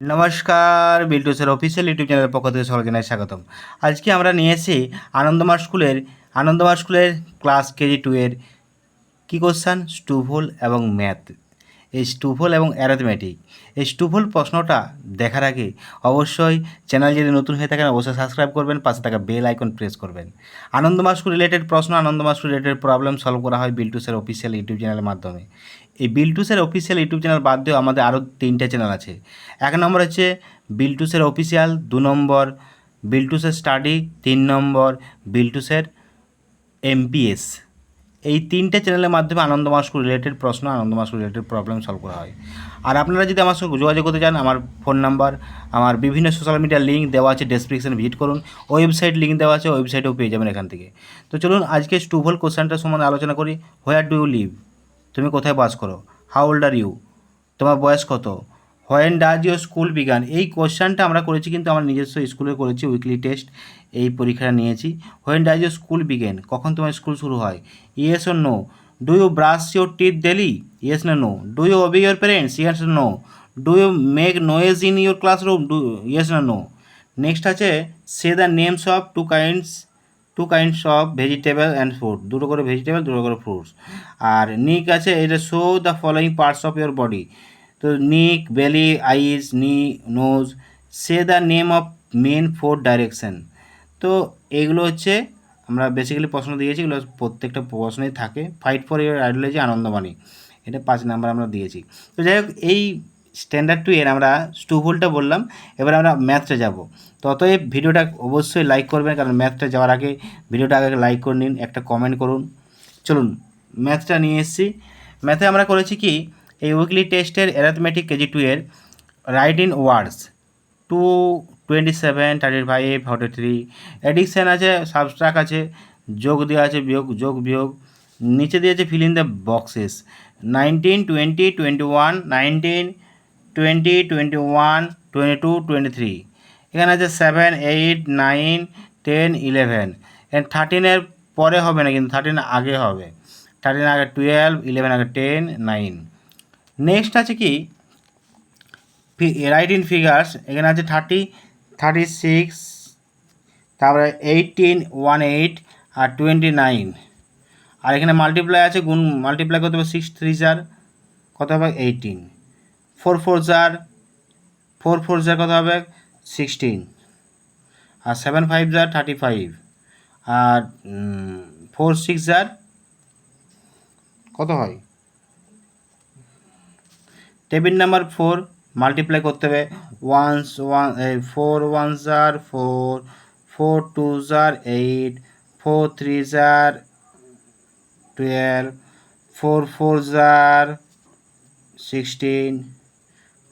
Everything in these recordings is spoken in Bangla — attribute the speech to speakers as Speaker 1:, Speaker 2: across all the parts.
Speaker 1: নমস্কার বিল্টুসের অফিসিয়াল ইউটিউব চ্যানেলের পক্ষ থেকে সকলকে জানাই স্বাগতম। আজকে আমরা নিয়ে এসেছি আনন্দমার স্কুলের আনন্দমার স্কুলের ক্লাস কেজি টু এর কী কোশ্চান স্টুভোল এবং ম্যাথ এই স্টুভোল এবং অ্যারাথমেটিক এই স্টুভোল প্রশ্নটা দেখার আগে অবশ্যই চ্যানেল যদি নতুন হয়ে থাকেন, অবশ্যই সাবস্ক্রাইব করবেন, পাশে থাকা বেল আইকন প্রেস করবেন। আনন্দমা স্কুল রিলেটেড প্রশ্ন আনন্দমা স্কুল রিলেটেড প্রবলেম সলভ করা হয় বিল্টুসের অফিসিয়াল ইউটিউব চ্যানেলের মাধ্যমে। এই বিল্টুসের অফিসিয়াল ইউটিউব চ্যানেল বাদ দিয়েও আমাদের আরও তিনটে চ্যানেল আছে। এক নম্বর হচ্ছে বিল্টুসের অফিসিয়াল দু নম্বর বিল্টুসের স্টাডি তিন নম্বর বিল্টুসের এমপিএস এই তিনটে চ্যানেলের মাধ্যমে আনন্দ স্কুল রিলেটেড প্রশ্ন Ananda school related problem solve করা হয়। আর আপনারা যদি আমার সঙ্গে যোগাযোগ করতে চান, আমার ফোন নাম্বার আমার বিভিন্ন সোশ্যাল মিডিয়ার লিঙ্ক দেওয়া আছে ডেসক্রিপশানে ভিজিট করুন। ওয়েবসাইট লিঙ্ক দেওয়া আছে ওয়েবসাইটেও পেয়ে যাবেন এখান থেকে। তো চলুন, আজকে স্টুভল কোশ্চেনটার সম্বন্ধে আলোচনা করি। হোয়ার ডু ইউ লিভ তুমি কোথায় বাস করো? হাউ ওল্ড আর ইউ তোমার বয়স কত? When does your school began এই কোশ্চেনটা আমরা করেছি, কিন্তু আমরা নিজস্ব স্কুলে করেছি উইকলি টেস্ট এই পরীক্ষাটা নিয়েছি। When does your school begin কখন তোমার স্কুল শুরু হয়? Yes or no do you brush your teeth daily yes না no do you obey your parents yes no do you make noise in your classroom do yes না নো নেক্সট আছে say the names of two kinds two kinds of vegetable and fruit দুটো করে ভেজিটেবল দুটো করে ফ্রুটস আর নিক আছে, এটা show the following parts of your body তো neck belly eyes knee nose say the name of main four direction তো এইগুলো হচ্ছে আমরা বেসিক্যালি প্রশ্ন দিয়েছি, এগুলো প্রত্যেকটা প্রশ্নেই থাকে। Fight for your ideology Anandabani. এটা পাঁচ নাম্বার আমরা দিয়েছি। তো যাই হোক, এই স্ট্যান্ডার্ড টু এর আমরা স্টুভোলটা বললাম, এবার আমরা ম্যাথটা যাব। তো অতএব ভিডিওটা অবশ্যই লাইক করবেন, কারণ ম্যাথটা যাওয়ার আগে ভিডিওটা আগে লাইক করে নিন, একটা কমেন্ট করুন। চলুন ম্যাথটা নিয়ে এসেছি। ম্যাথে আমরা করেছি কি, এই উইকলি টেস্টের অ্যারাথমেটিক কেজি টু এর write in words two twenty seven thirty five forty three addition আছে সাবস্ট্রাক আছে, যোগ দেওয়া আছে, বিয়োগ, যোগ, বিয়োগ। নিচে দিয়েছে fill in the boxes nineteen twenty twenty one nineteen twenty twenty one twenty two twenty three এখানে আছে seven eight nine ten eleven এখানে থার্টিনের পরে হবে না, কিন্তু থার্টিন আগে হবে। থার্টিন আগে টুয়েলভ ইলেভেন আগে টেন নাইন নেক্সট আছে কি? রাইট ইন ফিগার্স এখানে আছে থার্টি থার্টি সিক্স তারপরে এইটিন ওয়ান এইট আর টোয়েন্টি নাইন আর এখানে মাল্টিপ্লাই আছে, গুণ মাল্টিপ্লাই করতে হবে সিক্স থ্রি জার কত হবে? এইটিন ফোর ফোর জার ফোর ফোর জার কত হবে? সিক্সটিন। আর সেভেন ফাইভ জার থার্টি ফাইভ। আর ফোর সিক্স জার কত হয়? টেবিল নাম্বার ফোর মাল্টিপ্লাই করতে হবে। ওয়ান্স, ওয়ান ফোর ওয়ান জার ফোর ফোর টু জার এইট, ফোর থ্রি জার টুয়েলভ, ফোর ফোর জার সিক্সটিন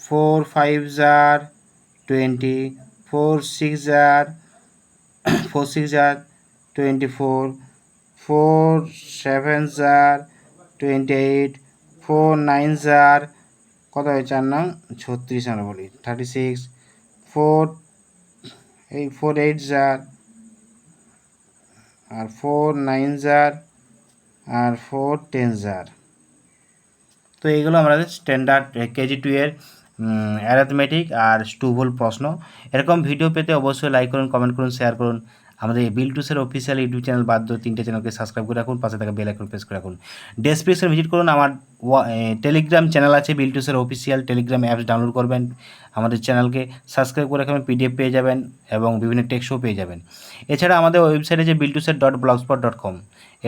Speaker 1: ফোর ফাইভ জার টোয়েন্টি ফোর সিক্স জার ফোর সিক্স জার টোয়েন্টি ফোর ফোর সেভেন জার twenty eight, four nine jar কত হয় চার নাম ছত্রিশ আমরা বলি, থার্টি সিক্স, ফোর, এই ফোর এইট জার আর ফোর নাইন জার আর ফোর টেন জার তো এইগুলো আমাদের স্ট্যান্ডার্ড কেজি টু এর অ্যারাথমেটিক আর স্টুভল প্রশ্ন। এরকম ভিডিও পেতে অবশ্যই লাইক করুন কমেন্ট করুন শেয়ার করুন। আমাদের বিলটুসের অফিসিয়াল ইউটিউব চ্যানেল বাদ দিয়ে তিনটে চ্যানেলকে সাবস্ক্রাইব করে রাখুন, পাশে থাকা বেল আইকন প্রেস করে রাখুন। ডেসক্রিপশন ভিজিট করুন, আমার টেলিগ্রাম চ্যানেল আছে বিলটুসের অফিসিয়াল টেলিগ্রাম অ্যাপস ডাউনলোড করবেন। আমাদের চ্যানেলকে সাবস্ক্রাইব করে রাখবেন পিডিএফ পেয়ে যাবেন এবং বিভিন্ন টেক্সটও পেয়ে যাবেন। এছাড়া আমাদের ওয়েবসাইট আছে বিলটুসের ডট ব্লগস্পট ডট কম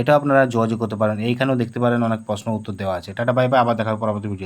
Speaker 1: এটাও আপনারা যোগাযোগ করতে পারেন। এইখানেও দেখতে পারেন, অনেক প্রশ্ন উত্তর দেওয়া আছে। টাটা বাই বাই আবার দেখার পরবর্তী ভিডিও